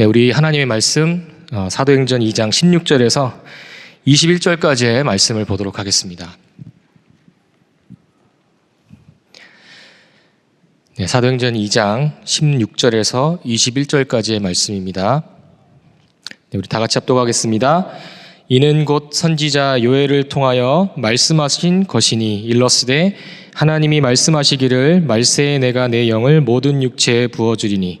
네, 우리 하나님의 말씀 어, 사도행전 2장 16절에서 21절까지의 말씀을 보도록 하겠습니다. 네, 사도행전 2장 16절에서 21절까지의 말씀입니다. 네, 우리 다 같이 합독하겠습니다. 이는 곧 선지자 요엘을 통하여 말씀하신 것이니 일러스되 하나님이 말씀하시기를 말세에 내가 내 영을 모든 육체에 부어 주리니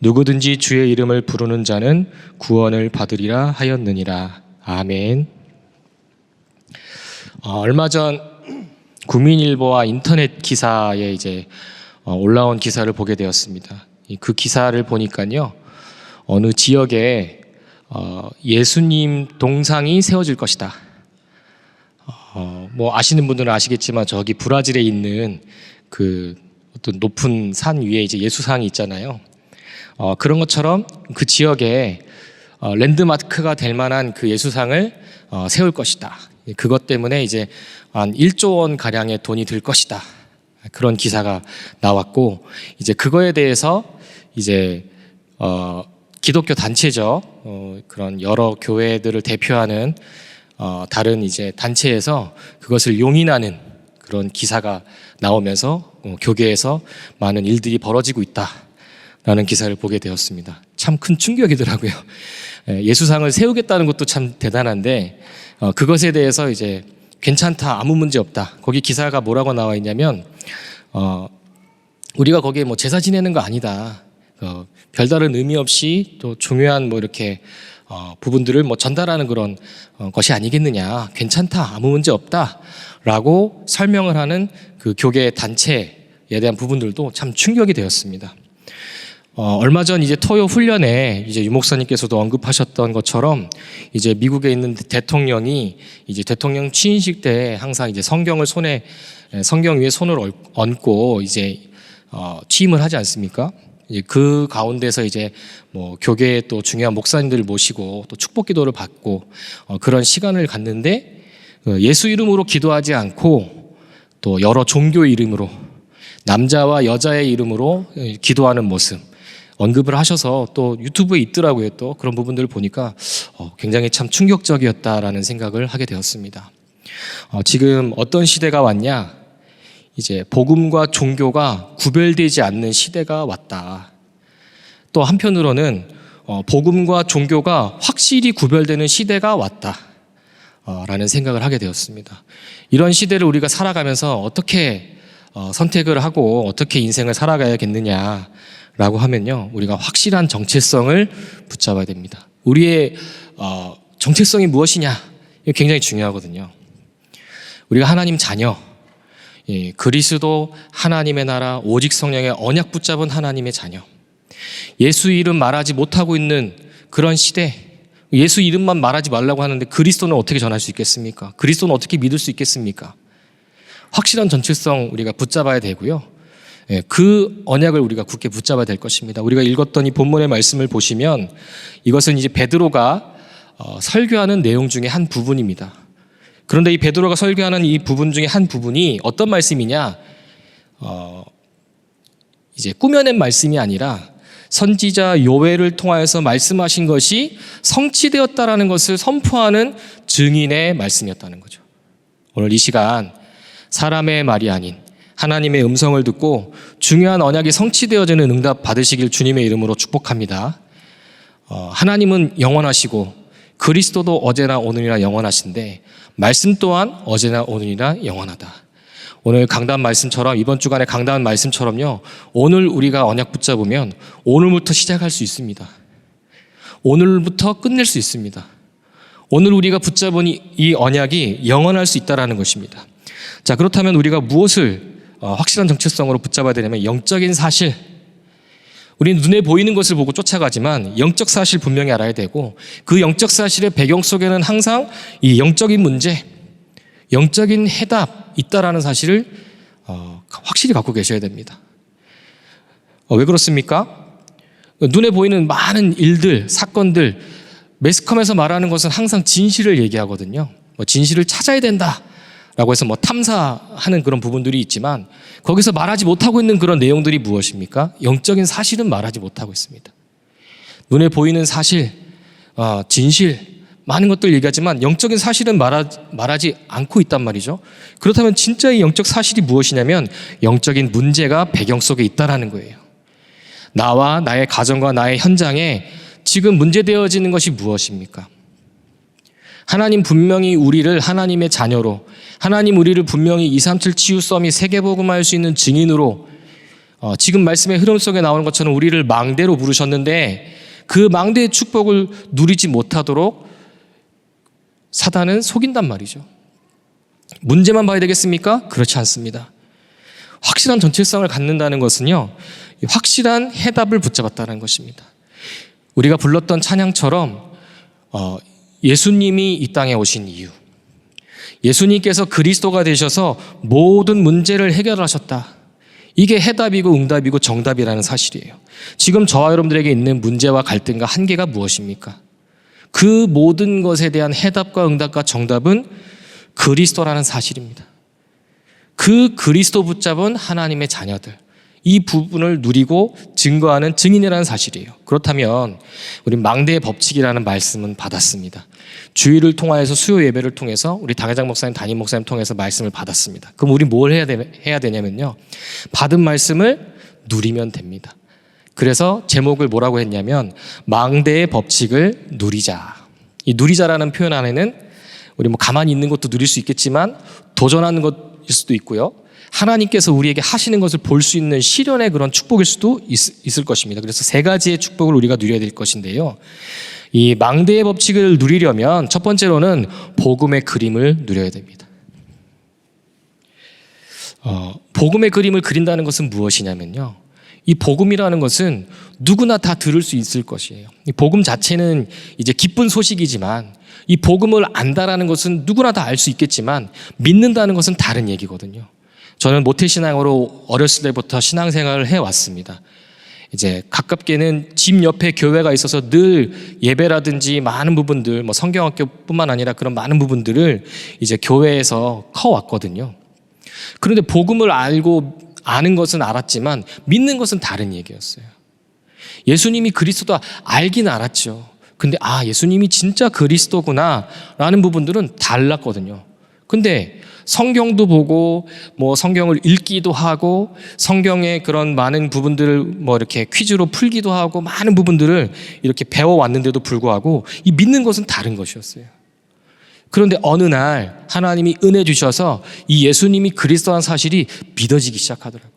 누구든지 주의 이름을 부르는 자는 구원을 받으리라 하였느니라 아멘 어, 얼마 전 국민일보와 인터넷 기사에 이제 어, 올라온 기사를 보게 되었습니다. 이그 기사를 보니까요, 어느 지역에 어, 예수님 동상이 세워질 것이다. 어, 뭐 아시는 분들은 아시겠지만 저기 브라질에 있는 그 어떤 높은 산 위에 이제 예수상이 있잖아요. 어, 그런 것처럼 그 지역에 어, 랜드마크가 될 만한 그 예수상을 어, 세울 것이다. 그것 때문에 이제 한 1조 원 가량의 돈이 들 것이다. 그런 기사가 나왔고 이제 그거에 대해서 이제 어, 기독교 단체죠. 어, 그런 여러 교회들을 대표하는 어, 다른 이제 단체에서 그것을 용인하는 그런 기사가 나오면서 어, 교계에서 많은 일들이 벌어지고 있다 라는 기사를 보게 되었습니다. 참 큰 충격이더라고요. 예, 예수상을 세우겠다는 것도 참 대단한데 어, 그것에 대해서 이제 괜찮다 아무 문제 없다. 거기 기사가 뭐라고 나와 있냐면 어, 우리가 거기에 뭐 제사 지내는 거 아니다. 어, 별다른 의미 없이 또 중요한 뭐 이렇게 어, 부분들을 뭐 전달하는 그런 어, 것이 아니겠느냐. 괜찮다. 아무 문제 없다.라고 설명을 하는 그 교계 단체에 대한 부분들도 참 충격이 되었습니다. 어, 얼마 전 이제 토요 훈련에 이제 유 목사님께서도 언급하셨던 것처럼 이제 미국에 있는 대통령이 이제 대통령 취임식 때 항상 이제 성경을 손에 에, 성경 위에 손을 얹- 얹고 이제 어, 취임을 하지 않습니까? 이제 그 가운데서 이제 뭐 교계의 또 중요한 목사님들을 모시고 또 축복 기도를 받고 어, 그런 시간을 갖는데 어, 예수 이름으로 기도하지 않고 또 여러 종교 이름으로 남자와 여자의 이름으로 에, 기도하는 모습 언급을 하셔서 또 유튜브에 있더라고요. 또 그런 부분들을 보니까 어, 굉장히 참 충격적이었다라는 생각을 하게 되었습니다. 어, 지금 어떤 시대가 왔냐? 이제 복음과 종교가 구별되지 않는 시대가 왔다. 또 한편으로는 어, 복음과 종교가 확실히 구별되는 시대가 왔다. 어, 라는 생각을 하게 되었습니다. 이런 시대를 우리가 살아가면서 어떻게 어, 선택을 하고 어떻게 인생을 살아가야겠느냐 라고 하면요, 우리가 확실한 정체성을 붙잡아야 됩니다. 우리의 어, 정체성이 무엇이냐? 이게 굉장히 중요하거든요. 우리가 하나님 자녀, 예, 그리스도 하나님의 나라 오직 성령의 언약 붙잡은 하나님의 자녀. 예수 이름 말하지 못하고 있는 그런 시대. 예수 이름만 말하지 말라고 하는데 그리스도는 어떻게 전할 수 있겠습니까? 그리스도는 어떻게 믿을 수 있겠습니까? 확실한 정체성 우리가 붙잡아야 되고요. 예, 그 언약을 우리가 굳게 붙잡아야 될 것입니다. 우리가 읽었던 이 본문의 말씀을 보시면 이것은 이제 베드로가 어, 설교하는 내용 중에 한 부분입니다. 그런데 이 베드로가 설교하는 이 부분 중에 한 부분이 어떤 말씀이냐? 어, 이제 꾸며낸 말씀이 아니라 선지자 요엘을 통하여서 말씀하신 것이 성취되었다라는 것을 선포하는 증인의 말씀이었다는 거죠. 오늘 이 시간 사람의 말이 아닌 하나님의 음성을 듣고 중요한 언약이 성취되어지는 응답 받으시길 주님의 이름으로 축복합니다. 어, 하나님은 영원하시고 그리스도도 어제나 오늘이나 영원하신데 말씀 또한 어제나 오늘이나 영원하다. 오늘 강단 말씀처럼 이번 주간의 강단 말씀처럼요. 오늘 우리가 언약 붙잡으면 오늘부터 시작할 수 있습니다. 오늘부터 끝낼 수 있습니다. 오늘 우리가 붙잡은 이- 이 언약이 영원할 수 있다라는 것입니다. 자, 그렇다면 우리가 무엇을 어, 확실한 정체성으로 붙잡아야 되냐면 영적인 사실. 우리는 눈에 보이는 것을 보고 쫓아가지만 영적 사실 분명히 알아야 되고 그 영적 사실의 배경 속에는 항상 이 영적인 문제, 영적인 해답 있다라는 사실을 어, 확실히 갖고 계셔야 됩니다. 어, 왜 그렇습니까? 눈에 보이는 많은 일들, 사건들, 매스컴에서 말하는 것은 항상 진실을 얘기하거든요. 뭐 진실을 찾아야 된다. 라고 해서 뭐 탐사하는 그런 부분들이 있지만 거기서 말하지 못하고 있는 그런 내용들이 무엇입니까? 영적인 사실은 말하지 못하고 있습니다. 눈에 보이는 사실, 어, 진실, 많은 것들 얘기하지만 영적인 사실은 말하, 말하지 않고 있단 말이죠. 그렇다면 진짜의 영적 사실이 무엇이냐면 영적인 문제가 배경 속에 있다라는 거예요. 나와 나의 가정과 나의 현장에 지금 문제되어지는 것이 무엇입니까? 하나님 분명히 우리를 하나님의 자녀로 하나님 우리를 분명히 237 치유 썸이 세계복음할 수 있는 증인으로 어, 지금 말씀의 흐름 속에 나오는 것처럼 우리를 망대로 부르셨는데 그 망대의 축복을 누리지 못하도록 사단은 속인단 말이죠. 문제만 봐야 되겠습니까? 그렇지 않습니다. 확실한 전체성을 갖는다는 것은요, 확실한 해답을 붙잡았다는 것입니다. 우리가 불렀던 찬양처럼 어, 예수님이 이 땅에 오신 이유, 예수님께서 그리스도가 되셔서 모든 문제를 해결하셨다. 이게 해답이고 응답이고 정답이라는 사실이에요. 지금 저와 여러분들에게 있는 문제와 갈등과 한계가 무엇입니까? 그 모든 것에 대한 해답과 응답과 정답은 그리스도라는 사실입니다. 그 그리스도 붙잡은 하나님의 자녀들. 이 부분을 누리고 증거하는 증인이라는 사실이에요. 그렇다면 우리 망대의 법칙이라는 말씀은 받았습니다. 주의를 통하여서 수요 예배를 통해서 우리 당회장 목사님, 담임 목사님 통해서 말씀을 받았습니다. 그럼 우리 뭘 해야, 되, 해야 되냐면요. 받은 말씀을 누리면 됩니다. 그래서 제목을 뭐라고 했냐면 망대의 법칙을 누리자. 이 누리자라는 표현 안에는 우리 뭐 가만히 있는 것도 누릴 수 있겠지만 도전하는 것일 수도 있고요. 하나님께서 우리에게 하시는 것을 볼 수 있는 시련의 그런 축복일 수도 있, 을 것입니다. 그래서 세 가지의 축복을 우리가 누려야 될 것인데요. 이 망대의 법칙을 누리려면 첫 번째로는 복음의 그림을 누려야 됩니다. 어, 복음의 그림을 그린다는 것은 무엇이냐면요. 이 복음이라는 것은 누구나 다 들을 수 있을 것이에요. 이 복음 자체는 이제 기쁜 소식이지만 이 복음을 안다라는 것은 누구나 다 알 수 있겠지만 믿는다는 것은 다른 얘기거든요. 저는 모태신앙으로 어렸을 때부터 신앙생활을 해왔습니다. 이제 가깝게는 집 옆에 교회가 있어서 늘 예배라든지 많은 부분들, 뭐 성경학교뿐만 아니라 그런 많은 부분들을 이제 교회에서 커왔거든요. 그런데 복음을 알고 아는 것은 알았지만 믿는 것은 다른 얘기였어요. 예수님이 그리스도다 알긴 알았죠. 근데 아, 예수님이 진짜 그리스도구나 라는 부분들은 달랐거든요. 근데 성경도 보고 뭐 성경을 읽기도 하고 성경의 그런 많은 부분들을 뭐 이렇게 퀴즈로 풀기도 하고 많은 부분들을 이렇게 배워 왔는데도 불구하고 이 믿는 것은 다른 것이었어요. 그런데 어느 날 하나님이 은혜 주셔서 이 예수님이 그리스도한 사실이 믿어지기 시작하더라고요.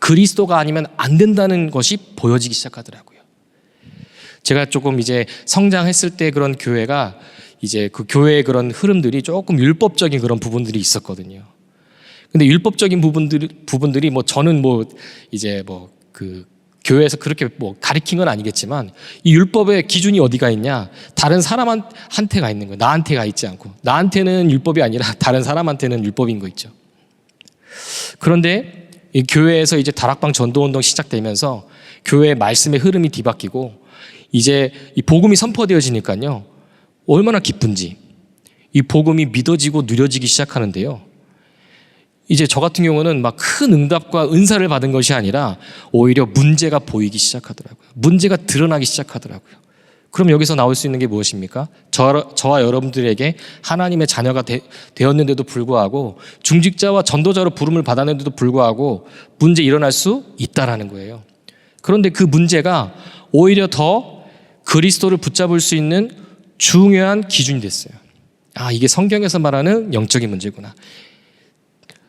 그리스도가 아니면 안 된다는 것이 보여지기 시작하더라고요. 제가 조금 이제 성장했을 때 그런 교회가 이제 그 교회의 그런 흐름들이 조금 율법적인 그런 부분들이 있었거든요. 근데 율법적인 부분들 부분들이 뭐 저는 뭐 이제 뭐 그 교회에서 그렇게 뭐 가리킨 건 아니겠지만 이 율법의 기준이 어디가 있냐? 다른 사람한테가 있는 거예요. 나한테가 있지 않고 나한테는 율법이 아니라 다른 사람한테는 율법인 거 있죠. 그런데 이 교회에서 이제 다락방 전도 운동 시작되면서 교회 말씀의 흐름이 뒤바뀌고 이제 이 복음이 선포되어지니까요. 얼마나 기쁜지 이 복음이 믿어지고 누려지기 시작하는데요. 이제 저 같은 경우는 막 큰 응답과 은사를 받은 것이 아니라 오히려 문제가 보이기 시작하더라고요. 문제가 드러나기 시작하더라고요. 그럼 여기서 나올 수 있는 게 무엇입니까? 저, 저와 여러분들에게 하나님의 자녀가 되, 되었는데도 불구하고 중직자와 전도자로 부름을 받았는데도 불구하고 문제 일어날 수 있다라는 거예요. 그런데 그 문제가 오히려 더 그리스도를 붙잡을 수 있는 중요한 기준이 됐어요. 아, 이게 성경에서 말하는 영적인 문제구나.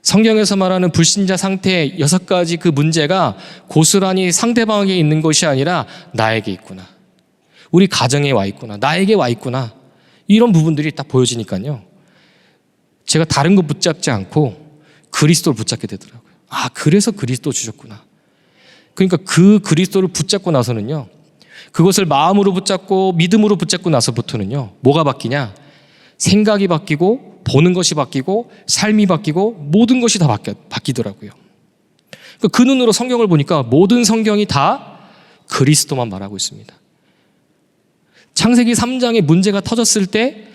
성경에서 말하는 불신자 상태의 여섯 가지 그 문제가 고스란히 상대방에게 있는 것이 아니라 나에게 있구나. 우리 가정에 와 있구나. 나에게 와 있구나. 이런 부분들이 딱 보여지니까요. 제가 다른 거 붙잡지 않고 그리스도를 붙잡게 되더라고요. 아, 그래서 그리스도 주셨구나. 그러니까 그 그리스도를 붙잡고 나서는요. 그것을 마음으로 붙잡고 믿음으로 붙잡고 나서부터는요. 뭐가 바뀌냐? 생각이 바뀌고 보는 것이 바뀌고 삶이 바뀌고 모든 것이 다 바뀌, 바뀌더라고요. 그그 눈으로 성경을 보니까 모든 성경이 다 그리스도만 말하고 있습니다. 창세기 3장에 문제가 터졌을 때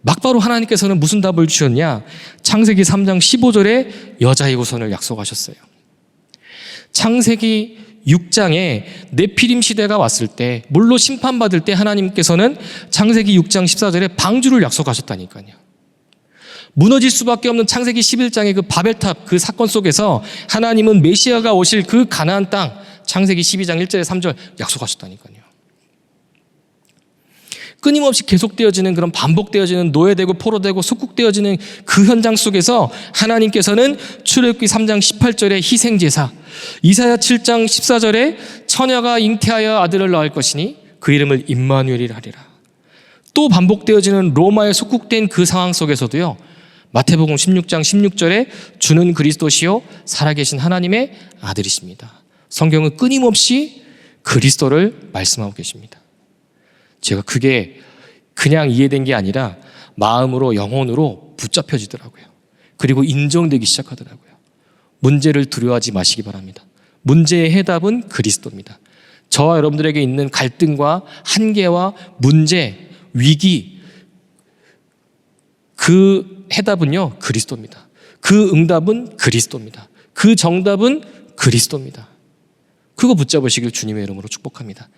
막바로 하나님께서는 무슨 답을 주셨냐? 창세기 3장 15절에 여자의 후손을 약속하셨어요. 창세기 6장에 네피림 시대가 왔을 때 물로 심판받을 때 하나님께서는 창세기 6장 14절에 방주를 약속하셨다니까요. 무너질 수밖에 없는 창세기 11장의 그 바벨탑 그 사건 속에서 하나님은 메시아가 오실 그 가나안 땅 창세기 12장 1절에 3절 약속하셨다니까요. 끊임없이 계속되어지는 그런 반복되어지는 노예되고 포로되고 속국되어지는 그 현장 속에서 하나님께서는 출애굽기 3장 18절에 희생 제사, 이사야 7장 14절에 처녀가 잉태하여 아들을 낳을 것이니 그 이름을 임마누엘이라 하리라. 또 반복되어지는 로마에 속국된 그 상황 속에서도요. 마태복음 16장 16절에 주는 그리스도시요 살아계신 하나님의 아들이십니다. 성경은 끊임없이 그리스도를 말씀하고 계십니다. 제가 그게 그냥 이해된 게 아니라 마음으로 영혼으로 붙잡혀지더라고요. 그리고 인정되기 시작하더라고요. 문제를 두려워하지 마시기 바랍니다. 문제의 해답은 그리스도입니다. 저와 여러분들에게 있는 갈등과 한계와 문제, 위기, 그 해답은요, 그리스도입니다. 그 응답은 그리스도입니다. 그 정답은 그리스도입니다. 그거 붙잡으시길 주님의 이름으로 축복합니다.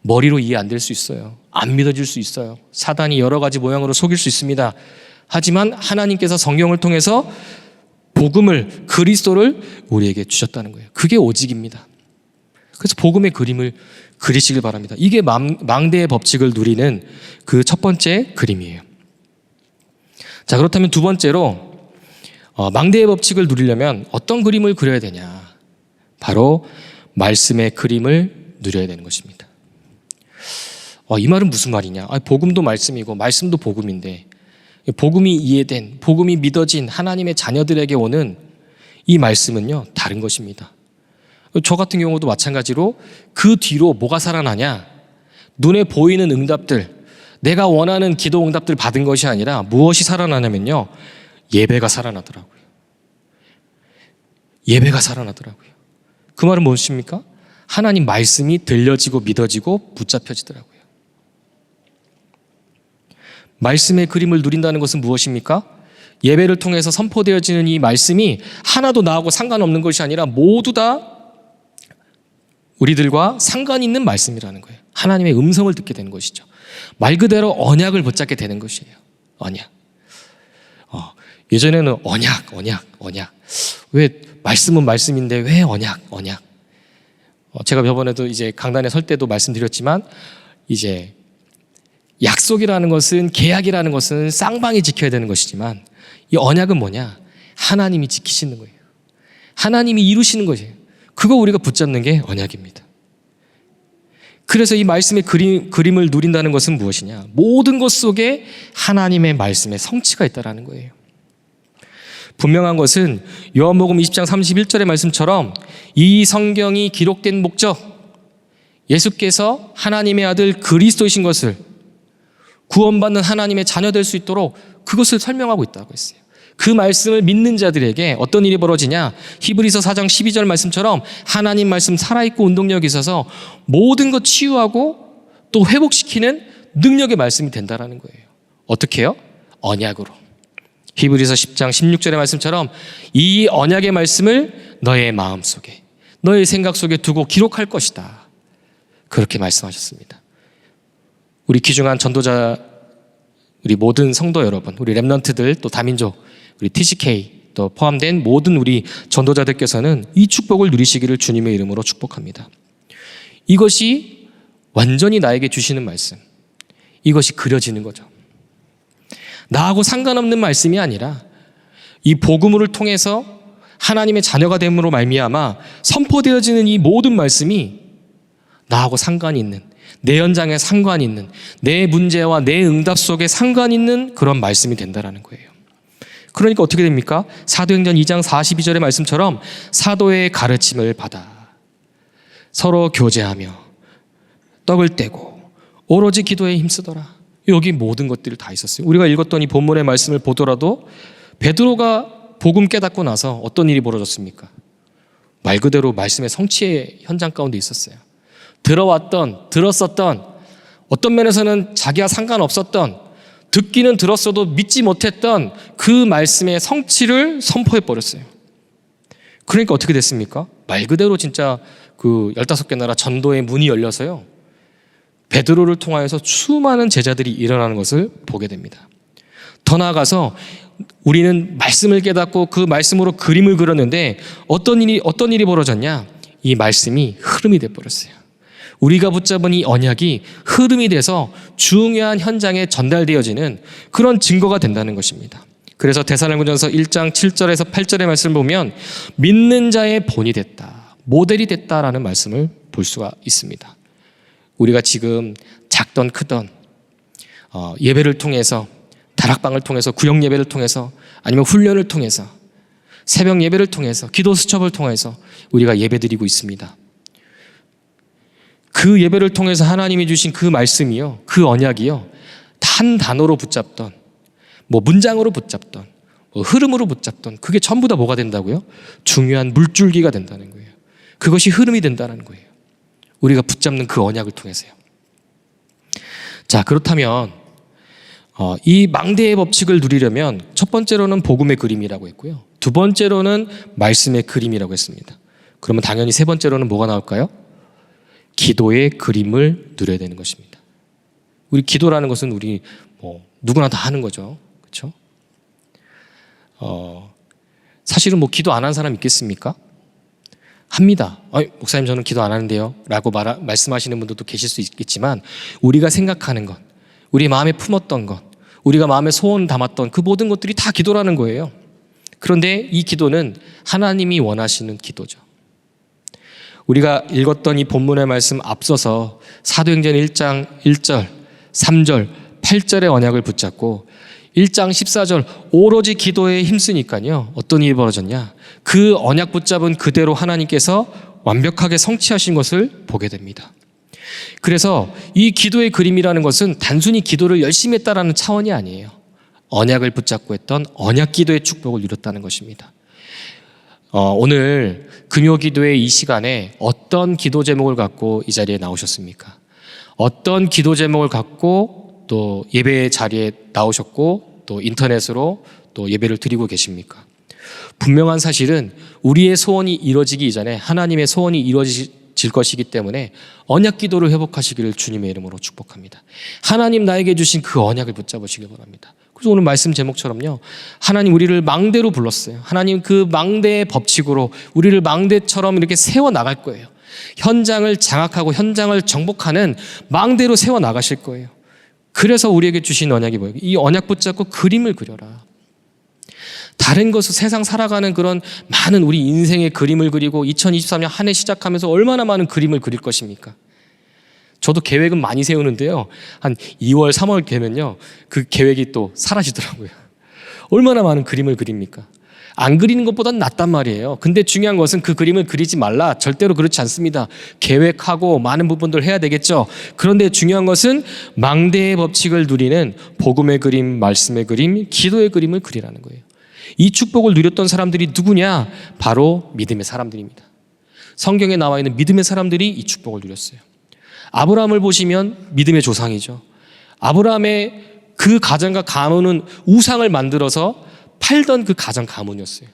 머리로 이해 안 될 수 있어요. 안 믿어질 수 있어요. 사단이 여러 가지 모양으로 속일 수 있습니다. 하지만 하나님께서 성경을 통해서 복음을 그리스도를 우리에게 주셨다는 거예요. 그게 오직입니다. 그래서 복음의 그림을 그리시길 바랍니다. 이게 망, 망대의 법칙을 누리는 그 첫 번째 그림이에요. 자 그렇다면 두 번째로 어, 망대의 법칙을 누리려면 어떤 그림을 그려야 되냐? 바로 말씀의 그림을 누려야 되는 것입니다. 어, 이 말은 무슨 말이냐? 아, 복음도 말씀이고 말씀도 복음인데 복음이 이해된 복음이 믿어진 하나님의 자녀들에게 오는 이 말씀은요 다른 것입니다. 저 같은 경우도 마찬가지로 그 뒤로 뭐가 살아나냐? 눈에 보이는 응답들, 내가 원하는 기도 응답들 받은 것이 아니라 무엇이 살아나냐면요 예배가 살아나더라고요. 예배가 살아나더라고요. 그 말은 무엇입니까? 하나님 말씀이 들려지고 믿어지고 붙잡혀지더라고요. 말씀의 그림을 누린다는 것은 무엇입니까? 예배를 통해서 선포되어지는 이 말씀이 하나도 나하고 상관없는 것이 아니라 모두 다 우리들과 상관 있는 말씀이라는 거예요. 하나님의 음성을 듣게 되는 것이죠. 말 그대로 언약을 붙잡게 되는 것이에요. 언약. 어, 예전에는 언약, 언약, 언약. 왜 말씀은 말씀인데 왜 언약, 언약? 어, 제가 저번에도 이제 강단에 설 때도 말씀드렸지만 이제 약속이라는 것은 계약이라는 것은 쌍방이 지켜야 되는 것이지만 이 언약은 뭐냐? 하나님이 지키시는 거예요. 하나님이 이루시는 것이에요. 그거 우리가 붙잡는 게 언약입니다. 그래서 이 말씀의 그림, 그림을 누린다는 것은 무엇이냐? 모든 것 속에 하나님의 말씀의 성취가 있다라는 거예요. 분명한 것은 요한복음 20장 31절의 말씀처럼 이 성경이 기록된 목적, 예수께서 하나님의 아들 그리스도이신 것을 구원받는 하나님의 자녀 될 수 있도록 그것을 설명하고 있다고 했어요. 그 말씀을 믿는 자들에게 어떤 일이 벌어지냐? 히브리서 4장 12절 말씀처럼 하나님 말씀 살아있고 운동력이 있어서 모든 것 치유하고 또 회복시키는 능력의 말씀이 된다라는 거예요. 어떻게 요? 언약으로. 히브리서 10장 16절의 말씀처럼 이 언약의 말씀을 너의 마음 속에, 너의 생각 속에 두고 기록할 것이다. 그렇게 말씀하셨습니다. 우리 귀중한 전도자, 우리 모든 성도 여러분, 우리 랩런트들 또 다민족, 우리 TCK 또 포함된 모든 우리 전도자들께서는 이 축복을 누리시기를 주님의 이름으로 축복합니다. 이것이 완전히 나에게 주시는 말씀. 이것이 그려지는 거죠. 나하고 상관없는 말씀이 아니라 이 복음을 통해서 하나님의 자녀가 됨으로 말미암아 선포되어지는 이 모든 말씀이 나하고 상관이 있는 내 현장에 상관이 있는 내 문제와 내 응답 속에 상관 있는 그런 말씀이 된다라는 거예요. 그러니까 어떻게 됩니까? 사도행전 2장 42절의 말씀처럼 사도의 가르침을 받아 서로 교제하며 떡을 떼고 오로지 기도에 힘쓰더라. 여기 모든 것들이 다 있었어요. 우리가 읽었던 이 본문의 말씀을 보더라도 베드로가 복음 깨닫고 나서 어떤 일이 벌어졌습니까? 말 그대로 말씀의 성취의 현장 가운데 있었어요. 들어왔던, 들었었던, 어떤 면에서는 자기와 상관없었던, 듣기는 들었어도 믿지 못했던 그 말씀의 성취를 선포해 버렸어요. 그러니까 어떻게 됐습니까? 말 그대로 진짜 그 15개 나라 전도의 문이 열려서요. 베드로를 통하여서 수많은 제자들이 일어나는 것을 보게 됩니다. 더 나아가서 우리는 말씀을 깨닫고 그 말씀으로 그림을 그렸는데 어떤 일이 어떤 일이 벌어졌냐? 이 말씀이 흐름이 돼 버렸어요. 우리가 붙잡은 이 언약이 흐름이 돼서 중요한 현장에 전달되어지는 그런 증거가 된다는 것입니다. 그래서 대사령전서 1장 7절에서 8절의 말씀을 보면 믿는 자의 본이 됐다. 모델이 됐다라는 말씀을 볼 수가 있습니다. 우리가 지금 작던 크던 어, 예배를 통해서 다락방을 통해서 구역 예배를 통해서 아니면 훈련을 통해서 새벽 예배를 통해서 기도 수첩을 통해서 우리가 예배드리고 있습니다. 그 예배를 통해서 하나님이 주신 그 말씀이요, 그 언약이요, 한 단어로 붙잡던, 뭐 문장으로 붙잡던, 뭐 흐름으로 붙잡던, 그게 전부 다 뭐가 된다고요? 중요한 물줄기가 된다는 거예요. 그것이 흐름이 된다는 거예요. 우리가 붙잡는 그 언약을 통해서요. 자, 그렇다면 어, 이 망대의 법칙을 누리려면 첫 번째로는 복음의 그림이라고 했고요. 두 번째로는 말씀의 그림이라고 했습니다. 그러면 당연히 세 번째로는 뭐가 나올까요? 기도의 그림을 누려야 되는 것입니다. 우리 기도라는 것은 우리 뭐 누구나 다 하는 거죠. 그렇죠? 어, 사실은 뭐 기도 안 한 사람 있겠습니까? 합니다. 어이, 목사님 저는 기도 안 하는데요. 라고 말, 말씀하시는 분들도 계실 수 있겠지만 우리가 생각하는 것, 우리 마음에 품었던 것, 우리가 마음에 소원 담았던 그 모든 것들이 다 기도라는 거예요. 그런데 이 기도는 하나님이 원하시는 기도죠. 우리가 읽었던 이 본문의 말씀 앞서서 사도행전 1장 1절, 3절, 8절의 언약을 붙잡고 1장 14절 오로지 기도에 힘쓰니까요. 어떤 일이 벌어졌냐? 그 언약 붙잡은 그대로 하나님께서 완벽하게 성취하신 것을 보게 됩니다. 그래서 이 기도의 그림이라는 것은 단순히 기도를 열심히 했다라는 차원이 아니에요. 언약을 붙잡고 했던 언약 기도의 축복을 누렸다는 것입니다. 어, 오늘 금요 기도의 이 시간에 어떤 기도 제목을 갖고 이 자리에 나오셨습니까? 어떤 기도 제목을 갖고 또 예배 자리에 나오셨고 또 인터넷으로 또 예배를 드리고 계십니까? 분명한 사실은 우리의 소원이 이루어지기 이전에 하나님의 소원이 이루어질 것이기 때문에 언약 기도를 회복하시기를 주님의 이름으로 축복합니다. 하나님 나에게 주신 그 언약을 붙잡으시길 바랍니다. 오늘 말씀 제목처럼요. 하나님 우리를 망대로 불렀어요. 하나님 그 망대의 법칙으로 우리를 망대처럼 이렇게 세워 나갈 거예요. 현장을 장악하고 현장을 정복하는 망대로 세워 나가실 거예요. 그래서 우리에게 주신 언약이 뭐예요? 이 언약 붙잡고 그림을 그려라. 다른 것을 세상 살아가는 그런 많은 우리 인생의 그림을 그리고 2023년 한 해 시작하면서 얼마나 많은 그림을 그릴 것입니까? 저도 계획은 많이 세우는데요. 한 2월, 3월 되면요. 그 계획이 또 사라지더라고요. 얼마나 많은 그림을 그립니까? 안 그리는 것보단 낫단 말이에요. 근데 중요한 것은 그 그림을 그리지 말라. 절대로 그렇지 않습니다. 계획하고 많은 부분들 해야 되겠죠. 그런데 중요한 것은 망대의 법칙을 누리는 복음의 그림, 말씀의 그림, 기도의 그림을 그리라는 거예요. 이 축복을 누렸던 사람들이 누구냐? 바로 믿음의 사람들입니다. 성경에 나와 있는 믿음의 사람들이 이 축복을 누렸어요. 아브라함을 보시면 믿음의 조상이죠. 아브라함의 그 가정과 가문은 우상을 만들어서 팔던 그 가정 가문이었어요.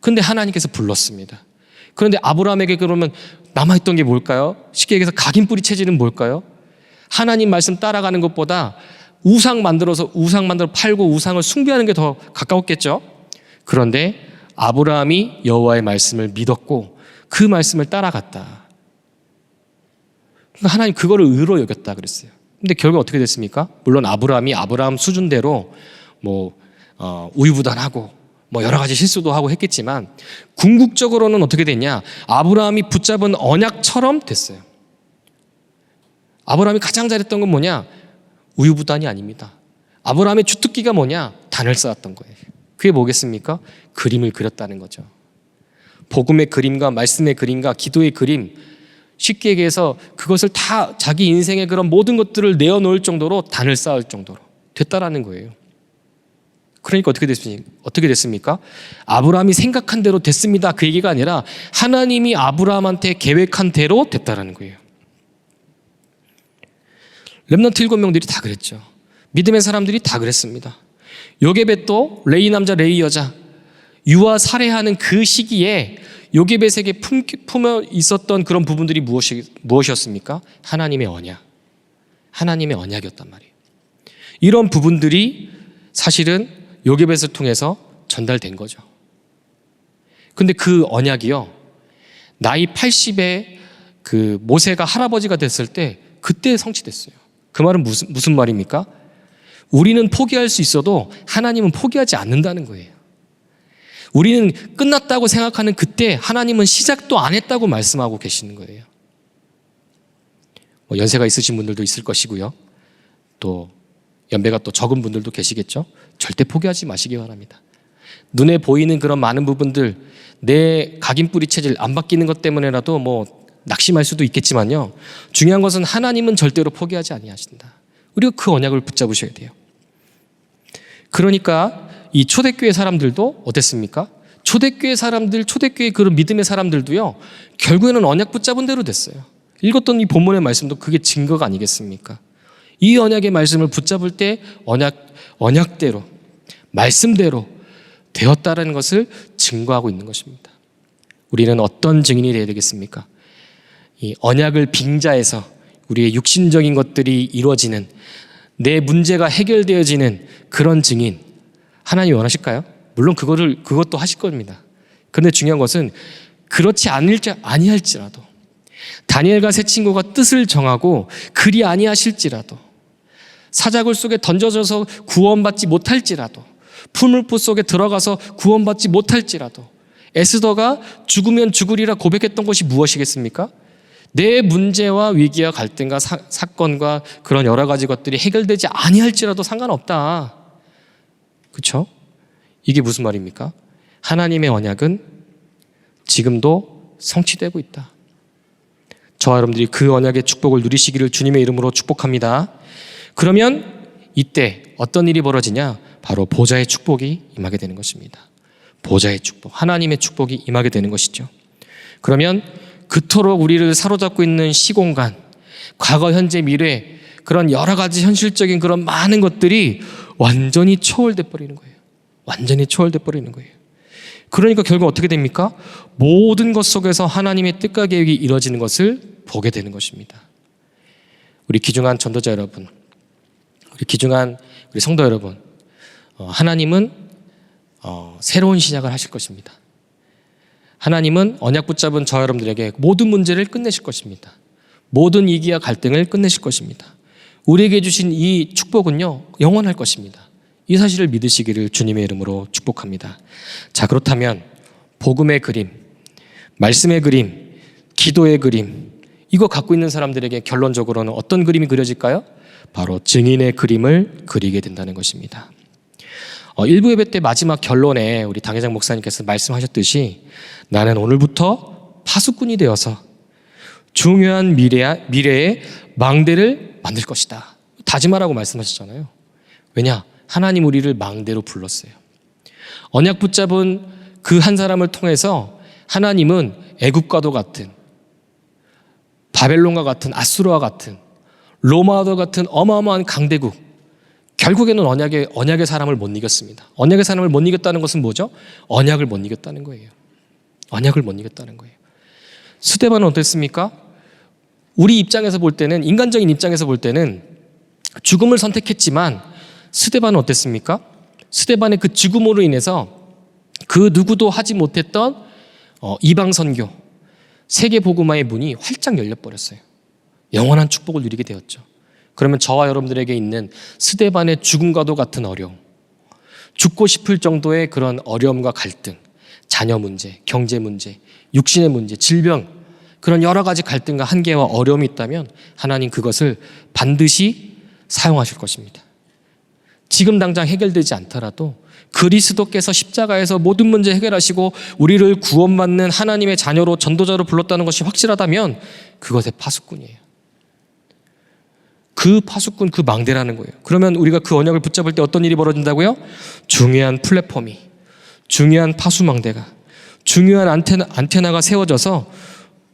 근데 하나님께서 불렀습니다. 그런데 아브라함에게 그러면 남아있던 게 뭘까요? 쉽게 얘기해서 각인뿌리 체질은 뭘까요? 하나님 말씀 따라가는 것보다 우상 만들어서 우상 만들어 팔고 우상을 숭배하는 게 더 가까웠겠죠? 그런데 아브라함이 여호와의 말씀을 믿었고 그 말씀을 따라갔다. 그러니까 하나님 그거를 의로 여겼다 그랬어요. 근데 결국 어떻게 됐습니까? 물론 아브라함이 아브라함 수준대로 뭐 어, 우유부단하고 뭐 여러 가지 실수도 하고 했겠지만 궁극적으로는 어떻게 됐냐? 아브라함이 붙잡은 언약처럼 됐어요. 아브라함이 가장 잘했던 건 뭐냐? 우유부단이 아닙니다. 아브라함의 주특기가 뭐냐? 단을 쌓았던 거예요. 그게 뭐겠습니까? 그림을 그렸다는 거죠. 복음의 그림과 말씀의 그림과 기도의 그림 쉽게 얘기해서 그것을 다 자기 인생의 그런 모든 것들을 내어놓을 정도로 단을 쌓을 정도로 됐다라는 거예요. 그러니까 어떻게 됐습니까? 어떻게 됐습니까? 아브라함이 생각한 대로 됐습니다. 그 얘기가 아니라 하나님이 아브라함한테 계획한 대로 됐다라는 거예요. 렘넌트 일곱 명들이 다 그랬죠. 믿음의 사람들이 다 그랬습니다. 요게벳도 레이 남자 레이 여자 유아 살해하는 그 시기에 요게벳에게 품, 품어 있었던 그런 부분들이 무엇이, 무엇이었습니까? 하나님의 언약. 하나님의 언약이었단 말이에요. 이런 부분들이 사실은 요게벳을 통해서 전달된 거죠. 근데 그 언약이요. 나이 80에 그 모세가 할아버지가 됐을 때 그때 성취됐어요. 그 말은 무슨, 무슨 말입니까? 우리는 포기할 수 있어도 하나님은 포기하지 않는다는 거예요. 우리는 끝났다고 생각하는 그때 하나님은 시작도 안 했다고 말씀하고 계시는 거예요. 뭐 연세가 있으신 분들도 있을 것이고요. 또 연배가 또 적은 분들도 계시겠죠. 절대 포기하지 마시기 바랍니다. 눈에 보이는 그런 많은 부분들 내 각인뿌리 체질 안 바뀌는 것 때문에라도 뭐 낙심할 수도 있겠지만요. 중요한 것은 하나님은 절대로 포기하지 아니하신다. 우리가 그 언약을 붙잡으셔야 돼요. 그러니까 이 초대교회 사람들도 어땠습니까? 초대교회 사람들, 초대교회 그런 믿음의 사람들도요, 결국에는 언약 붙잡은 대로 됐어요. 읽었던 이 본문의 말씀도 그게 증거가 아니겠습니까? 이 언약의 말씀을 붙잡을 때 언약, 언약대로, 말씀대로 되었다라는 것을 증거하고 있는 것입니다. 우리는 어떤 증인이 되어야 되겠습니까? 이 언약을 빙자해서 우리의 육신적인 것들이 이루어지는 내 문제가 해결되어지는 그런 증인 하나님 원하실까요? 물론 그거를 그것도 하실 겁니다. 그런데 중요한 것은 그렇지 않을지 아니할지라도 다니엘과 세 친구가 뜻을 정하고 그리 아니하실지라도 사자굴 속에 던져져서 구원받지 못할지라도 풀물포 속에 들어가서 구원받지 못할지라도 에스더가 죽으면 죽으리라 고백했던 것이 무엇이겠습니까? 내 문제와 위기와 갈등과 사, 건과 그런 여러 가지 것들이 해결되지 아니할지라도 상관없다. 그렇죠? 이게 무슨 말입니까? 하나님의 언약은 지금도 성취되고 있다. 저와 여러분들이 그 언약의 축복을 누리시기를 주님의 이름으로 축복합니다. 그러면 이때 어떤 일이 벌어지냐? 바로 보좌의 축복이 임하게 되는 것입니다. 보좌의 축복, 하나님의 축복이 임하게 되는 것이죠. 그러면 그토록 우리를 사로잡고 있는 시공간, 과거, 현재, 미래, 그런 여러 가지 현실적인 그런 많은 것들이 완전히 초월돼 버리는 거예요. 완전히 초월돼 버리는 거예요. 그러니까 결국 어떻게 됩니까? 모든 것 속에서 하나님의 뜻과 계획이 이루어지는 것을 보게 되는 것입니다. 우리 기중한 전도자 여러분, 우리 기중한 우리 성도 여러분, 어, 하나님은 어, 새로운 시작을 하실 것입니다. 하나님은 언약 붙잡은 저 여러분들에게 모든 문제를 끝내실 것입니다. 모든 위기와 갈등을 끝내실 것입니다. 우리에게 주신 이 축복은요, 영원할 것입니다. 이 사실을 믿으시기를 주님의 이름으로 축복합니다. 자, 그렇다면, 복음의 그림, 말씀의 그림, 기도의 그림, 이거 갖고 있는 사람들에게 결론적으로는 어떤 그림이 그려질까요? 바로 증인의 그림을 그리게 된다는 것입니다. 어, 일부 예배 때 마지막 결론에 우리 당회장 목사님께서 말씀하셨듯이 나는 오늘부터 파수꾼이 되어서 중요한 미래, 미래의 망대를 만들 것이다. 다짐하라고 말씀하셨잖아요. 왜냐? 하나님 우리를 망대로 불렀어요. 언약 붙잡은 그 한 사람을 통해서 하나님은 애국과도 같은 바벨론과 같은 아수르와 같은 로마와 같은 어마어마한 강대국 결국에는 언약의 언약의 사람을 못 이겼습니다. 언약의 사람을 못 이겼다는 것은 뭐죠? 언약을 못 이겼다는 거예요. 언약을 못 이겼다는 거예요. 스테반은 어땠습니까? 우리 입장에서 볼 때는 인간적인 입장에서 볼 때는 죽음을 선택했지만 스테반은 어땠습니까? 스테반의 그 죽음으로 인해서 그 누구도 하지 못했던 어, 이방 선교 세계 복음화의 문이 활짝 열려 버렸어요. 영원한 축복을 누리게 되었죠. 그러면 저와 여러분들에게 있는 스데반의 죽음과도 같은 어려움, 죽고 싶을 정도의 그런 어려움과 갈등, 자녀 문제, 경제 문제, 육신의 문제, 질병, 그런 여러 가지 갈등과 한계와 어려움이 있다면 하나님 그것을 반드시 사용하실 것입니다. 지금 당장 해결되지 않더라도 그리스도께서 십자가에서 모든 문제 해결하시고 우리를 구원받는 하나님의 자녀로 전도자로 불렀다는 것이 확실하다면 그것의 파수꾼이에요. 그 파수꾼 그 망대라는 거예요. 그러면 우리가 그 언약을 붙잡을 때 어떤 일이 벌어진다고요? 중요한 플랫폼이 중요한 파수망대가 중요한 안테나, 안테나가 세워져서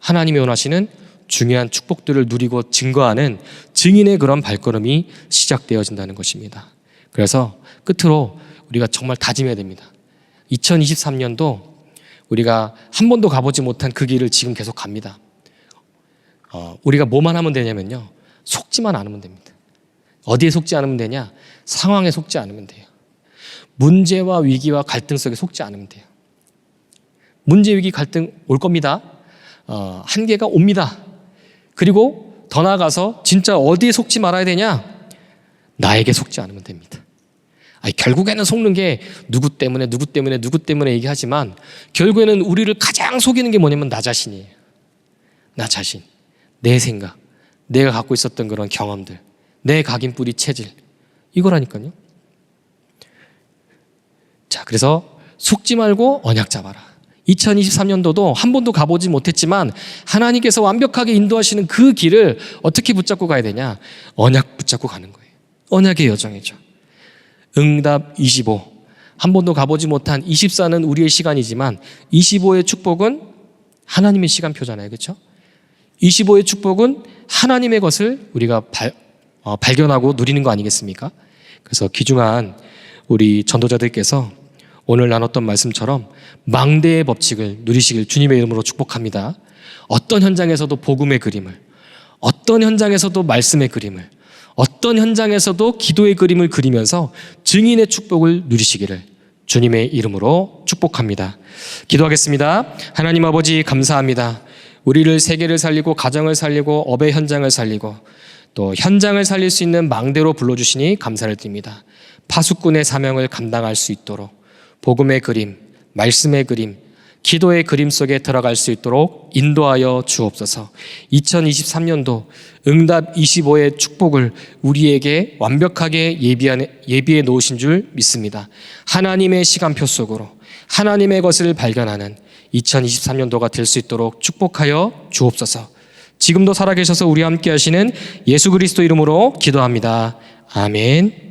하나님이 원하시는 중요한 축복들을 누리고 증거하는 증인의 그런 발걸음이 시작되어진다는 것입니다. 그래서 끝으로 우리가 정말 다짐해야 됩니다. 2023년도 우리가 한 번도 가보지 못한 그 길을 지금 계속 갑니다. 어, 우리가 뭐만 하면 되냐면요. 속지만 않으면 됩니다. 어디에 속지 않으면 되냐? 상황에 속지 않으면 돼요. 문제와 위기와 갈등 속에 속지 않으면 돼요. 문제, 위기, 갈등 올 겁니다. 어, 한계가 옵니다. 그리고 더 나아가서 진짜 어디에 속지 말아야 되냐? 나에게 속지 않으면 됩니다. 아니, 결국에는 속는 게 누구 때문에, 누구 때문에, 누구 때문에 얘기하지만 결국에는 우리를 가장 속이는 게 뭐냐면 나 자신이에요. 나 자신, 내 생각, 내가 갖고 있었던 그런 경험들, 내 각인 뿌리 체질, 이거라니까요. 자, 그래서 속지 말고 언약 잡아라. 2023년도도 한 번도 가보지 못했지만 하나님께서 완벽하게 인도하시는 그 길을 어떻게 붙잡고 가야 되냐? 언약 붙잡고 가는 거예요. 언약의 여정이죠. 응답 25. 한 번도 가보지 못한 24는 우리의 시간이지만 25의 축복은 하나님의 시간표잖아요. 그렇죠? 25의 축복은 하나님의 것을 우리가 발, 어, 발견하고 누리는 거 아니겠습니까? 그래서 귀중한 우리 전도자들께서 오늘 나눴던 말씀처럼 망대의 법칙을 누리시길 주님의 이름으로 축복합니다. 어떤 현장에서도 복음의 그림을, 어떤 현장에서도 말씀의 그림을, 어떤 현장에서도 기도의 그림을 그리면서 증인의 축복을 누리시기를 주님의 이름으로 축복합니다. 기도하겠습니다. 하나님 아버지 감사합니다. 우리를 세계를 살리고 가정을 살리고 업의 현장을 살리고 또 현장을 살릴 수 있는 망대로 불러주시니 감사를 드립니다. 파수꾼의 사명을 감당할 수 있도록 복음의 그림, 말씀의 그림, 기도의 그림 속에 들어갈 수 있도록 인도하여 주옵소서. 2023년도 응답 25의 축복을 우리에게 완벽하게 예비해 놓으신 줄 믿습니다. 하나님의 시간표 속으로 하나님의 것을 발견하는 2023년도가 될 수 있도록 축복하여 주옵소서. 지금도 살아계셔서 우리와 함께 하시는 예수 그리스도 이름으로 기도합니다. 아멘.